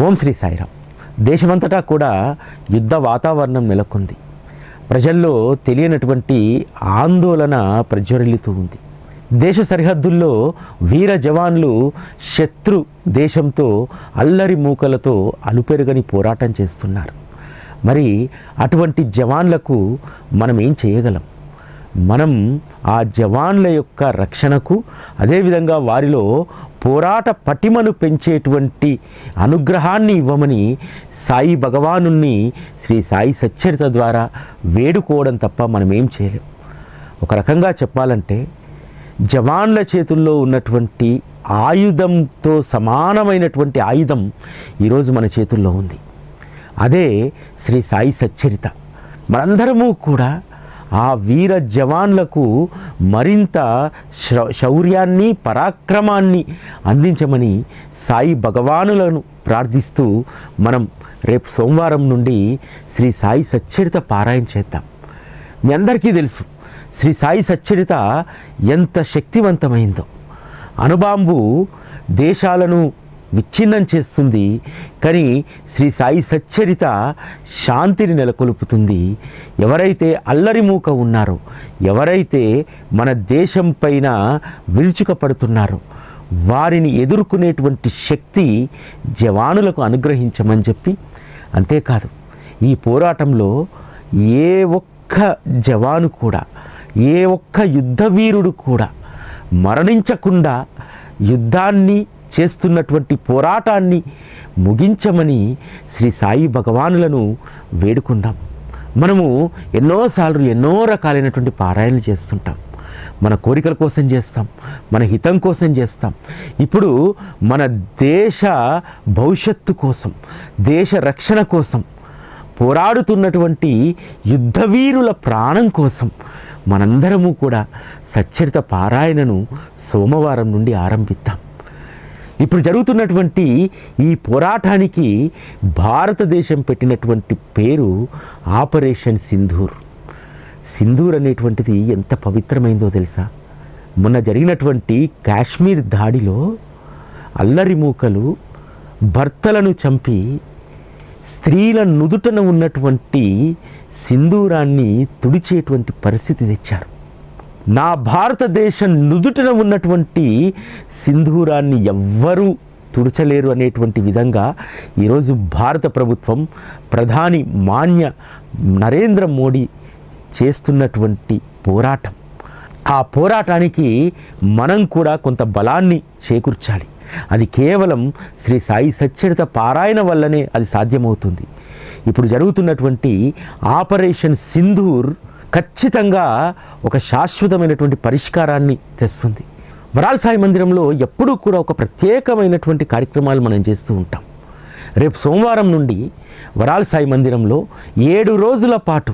ఓం శ్రీ సాయిరామ్. దేశమంతటా కూడా యుద్ధ వాతావరణం నెలకొంది. ప్రజల్లో తెలియనటువంటి ఆందోళన ప్రజ్వరిల్లుతూ ఉంది. దేశ సరిహద్దుల్లో వీర జవాన్లు శత్రు దేశంతో అల్లరి మూకలతో అలుపెరుగని పోరాటం చేస్తున్నారు. మరి అటువంటి జవాన్లకు మనం ఏం చేయగలం? మనం ఆ జవాన్ల యొక్క రక్షణకు అదేవిధంగా వారిలో పోరాట పటిమను పెంచేటువంటి అనుగ్రహాన్ని ఇవ్వమని సాయి భగవాను శ్రీ సాయి సచ్చరిత ద్వారా వేడుకోవడం తప్ప మనం ఏం చేయలేం. ఒక రకంగా చెప్పాలంటే జవాన్ల చేతుల్లో ఉన్నటువంటి ఆయుధంతో సమానమైనటువంటి ఆయుధం ఈరోజు మన చేతుల్లో ఉంది. అదే శ్రీ సాయి సచ్చరిత. మనందరము కూడా ఆ వీర జవాన్లకు మరింత శౌర్యాన్ని పరాక్రమాన్ని అందించమని సాయి భగవానులను ప్రార్థిస్తూ మనం రేపు సోమవారం నుండి శ్రీ సాయి సచ్చరిత పారాయణ చేద్దాం. మీ అందరికీ తెలుసు శ్రీ సాయి సచ్చరిత ఎంత శక్తివంతమైందో. అనుబాంబు దేశాలను విచ్ఛిన్నం చేస్తుంది. కానీ శ్రీ సాయి సచ్చరిత శాంతిని నెలకొల్పుతుంది. ఎవరైతే అల్లరి మూక ఉన్నారో ఎవరైతే మన దేశం పైన విరుచుకపడుతున్నారో వారిని ఎదుర్కొనేటువంటి శక్తి జవానులకు అనుగ్రహించమని చెప్పి అంతేకాదు ఈ పోరాటంలో ఏ ఒక్క జవాను కూడా ఏ ఒక్క యుద్ధవీరుడు కూడా మరణించకుండా యుద్ధాన్ని చేస్తున్నటువంటి పోరాటాన్ని ముగించమని శ్రీ సాయి భగవానులను వేడుకుందాం. మనము ఎన్నోసార్లు ఎన్నో రకాలైనటువంటి పారాయణలు చేస్తుంటాం. మన కోరికల కోసం చేస్తాం మన హితం కోసం చేస్తాం. ఇప్పుడు మన దేశ భవిష్యత్తు కోసం దేశ రక్షణ కోసం పోరాడుతున్నటువంటి యుద్ధవీరుల ప్రాణం కోసం మనందరము కూడా సచ్చరిత పారాయణను సోమవారం నుండి ఆరంభిద్దాం. ఇప్పుడు జరుగుతున్నటువంటి ఈ పోరాటానికి భారతదేశం పెట్టినటువంటి పేరు ఆపరేషన్ సింధూర్. సింధూర్ అనేటువంటిది ఎంత పవిత్రమైందో తెలుసా? మొన్న జరిగినటువంటి కాశ్మీర్ దాడిలో అల్లరి మూకలు భర్తలను చంపి స్త్రీల నుదుటన ఉన్నటువంటి సింధూరాన్ని తుడిచేటువంటి పరిస్థితి తెచ్చారు. నా భారతదేశం నుదుటన ఉన్నటువంటి సింధూరాన్ని ఎవ్వరూ తుడచలేరు అనేటువంటి విధంగా ఈరోజు భారత ప్రభుత్వం ప్రధాని మాన్య నరేంద్ర మోడీ చేస్తున్నటువంటి పోరాటం. ఆ పోరాటానికి మనం కూడా కొంత బలాన్ని చేకూర్చాలి. అది కేవలం శ్రీ సాయి సచ్చరిత పారాయణ వల్లనే అది సాధ్యమవుతుంది. ఇప్పుడు జరుగుతున్నటువంటి ఆపరేషన్ సింధూర్ ఖచ్చితంగా ఒక శాశ్వతమైనటువంటి పరిష్కారాన్ని తెస్తుంది. వరాల్ సాయి మందిరంలో ఎప్పుడూ కూడా ఒక ప్రత్యేకమైనటువంటి కార్యక్రమాలు మనం చేస్తూ ఉంటాం. రేపు సోమవారం నుండి వరాల్ సాయి మందిరంలో ఏడు రోజుల పాటు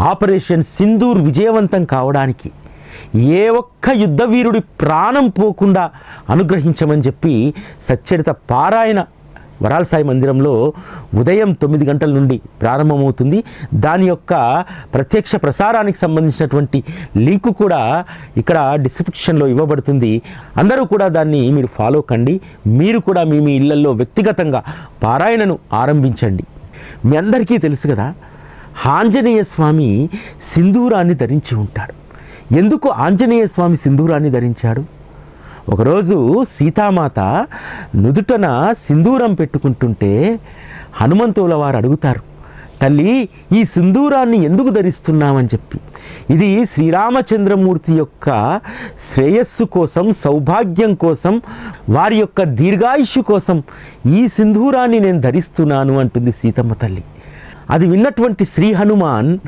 ఆపరేషన్ సింధూర్ విజయవంతం కావడానికి ఏ ఒక్క యుద్ధవీరుడి ప్రాణం పోకుండా అనుగ్రహించమని చెప్పి సచ్చరిత పారాయణ వరాల సాయి మందిరంలో ఉదయం తొమ్మిది గంటల నుండి ప్రారంభమవుతుంది. దాని యొక్క ప్రత్యక్ష ప్రసారానికి సంబంధించినటువంటి లింకు కూడా ఇక్కడ డిస్క్రిప్షన్లో ఇవ్వబడుతుంది. అందరూ కూడా దాన్ని మీరు ఫాలో కండి. మీరు కూడా మీ మీ ఇళ్ళలో వ్యక్తిగతంగా పారాయణను ఆరంభించండి. మీ అందరికీ తెలుసు కదా ఆంజనేయ స్వామి సింధూరాన్ని ధరించి ఉంటాడు. ఎందుకు ఆంజనేయ స్వామి సింధూరాన్ని ధరించాడు? ఒకరోజు సీతామాత నుదుటన సింధూరం పెట్టుకుంటుంటే హనుమంతుల వారు అడుగుతారు తల్లి ఈ సింధూరాన్ని ఎందుకు ధరిస్తున్నామని చెప్పి. ఇది శ్రీరామచంద్రమూర్తి యొక్క శ్రేయస్సు కోసం సౌభాగ్యం కోసం వారి యొక్క దీర్ఘాయుష్యు కోసం ఈ సింధూరాన్ని నేను ధరిస్తున్నాను అంటుంది సీతమ్మ తల్లి. అది విన్నటువంటి శ్రీ హనుమాన్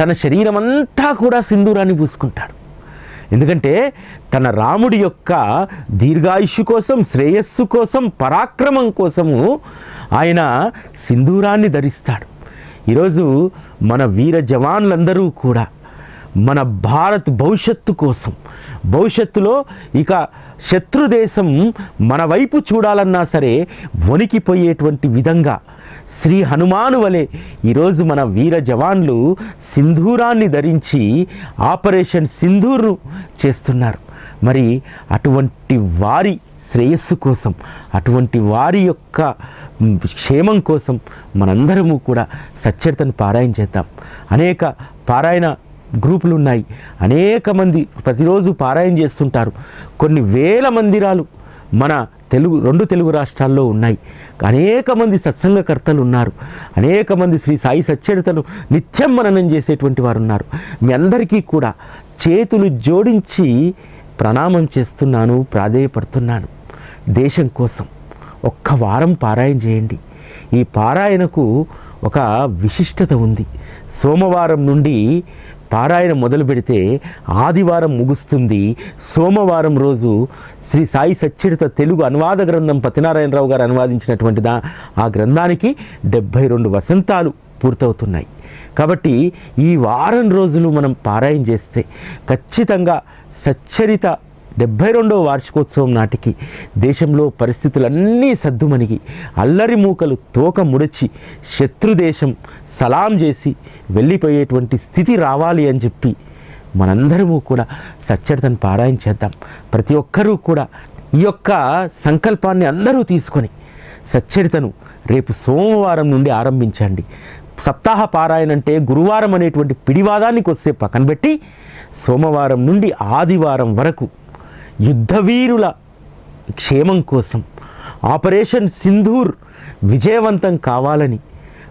తన శరీరం అంతా కూడా సింధూరాన్ని పూసుకుంటాడు. ఎందుకంటే తన రాముడి యొక్క దీర్ఘాయుష్యు కోసం శ్రేయస్సు కోసం పరాక్రమం కోసము ఆయన సింధూరాన్ని ధరిస్తాడు. ఈరోజు మన వీర జవాన్లందరూ కూడా మన భారత్ భవిష్యత్తు కోసం. భవిష్యత్తులో ఇక శత్రు దేశం మన వైపు చూడాలన్నా సరే వణికిపోయేటువంటి విధంగా శ్రీ హనుమాను వలె ఈరోజు మన వీర జవాన్లు సింధూరాన్ని ధరించి ఆపరేషన్ సింధూర్ను చేస్తున్నారు. మరి అటువంటి వారి శ్రేయస్సు కోసం అటువంటి వారి యొక్క క్షేమం కోసం మనందరము కూడా సచ్చరితను పారాయణ చేద్దాం. అనేక పారాయణ గ్రూపులు ఉన్నాయి అనేక మంది ప్రతిరోజు పారాయణ చేస్తుంటారు. కొన్ని వేల మందిరాలు మన తెలుగు రెండు తెలుగు రాష్ట్రాల్లో ఉన్నాయి. అనేక మంది సత్సంగకర్తలు ఉన్నారు. అనేక మంది శ్రీ సాయి సచ్చరితను నిత్యం మననం చేసేటువంటి వారు ఉన్నారు మీ అందరికీ కూడా చేతులు జోడించి ప్రణామం చేస్తున్నాను ప్రాధేయపడుతున్నాను. దేశం కోసం ఒక్క వారం పారాయణ చేయండి. ఈ పారాయణకు ఒక విశిష్టత ఉంది. సోమవారం నుండి పారాయణ మొదలు పెడితే ఆదివారం ముగుస్తుంది. సోమవారం రోజు శ్రీ సాయి సచ్చరిత తెలుగు అనువాద గ్రంథం పతినారాయణరావు గారు అనువాదించినటువంటిదా? ఆ గ్రంథానికి డెబ్భై రెండు వసంతాలు పూర్తవుతున్నాయి. కాబట్టి ఈ వారం రోజులు మనం పారాయణ చేస్తే ఖచ్చితంగా సచ్చరిత డెబ్భై రెండవ వార్షికోత్సవం నాటికి దేశంలో పరిస్థితులన్నీ సద్దుమణిగి అల్లరి మూకలు తోక ముడిచి శత్రుదేశం సలాం చేసి వెళ్ళిపోయేటువంటి స్థితి రావాలి అని చెప్పి మనందరము కూడా సచ్చరితను పారాయణ చేద్దాం. ప్రతి ఒక్కరూ కూడా ఈ యొక్క సంకల్పాన్ని అందరూ తీసుకొని సచ్చరితను రేపు సోమవారం నుండి ఆరంభించండి. సప్తాహ పారాయణ అంటే గురువారం అనేటువంటి పిడివాదానికి వస్తే పక్కన పెట్టి సోమవారం నుండి ఆదివారం వరకు యుద్ధవీరుల క్షేమం కోసం ఆపరేషన్ సింధూర్ విజయవంతం కావాలని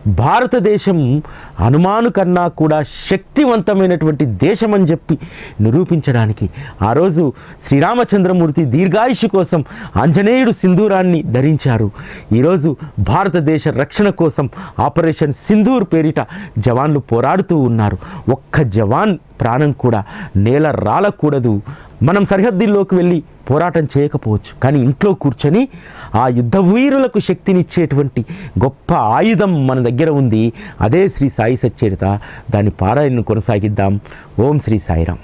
భారతదేశం అనుమాను కన్నా కూడా శక్తివంతమైనటువంటి దేశం అని చెప్పి నిరూపించడానికి ఆ రోజు శ్రీరామచంద్రమూర్తి దీర్ఘాయుషు కోసం ఆంజనేయుడు సింధూరాన్ని ధరించారు. ఈరోజు భారతదేశ రక్షణ కోసం ఆపరేషన్ సింధూర్ పేరిట జవాన్లు పోరాడుతూ ఉన్నారు. ఒక్క జవాన్ ప్రాణం కూడా నేల రాలకూడదు మనం సరిహద్దుల్లోకి వెళ్ళి పోరాటం చేయకపోవచ్చు. కానీ ఇంట్లో కూర్చొని ఆ యుద్ధ వీరులకు శక్తినిచ్చేటువంటి గొప్ప ఆయుధం మన దగ్గర ఉంది. అదే శ్రీ సాయి సచ్చరిత. దాని పారాయణను కొనసాగిద్దాం. ఓం శ్రీ సాయిరాం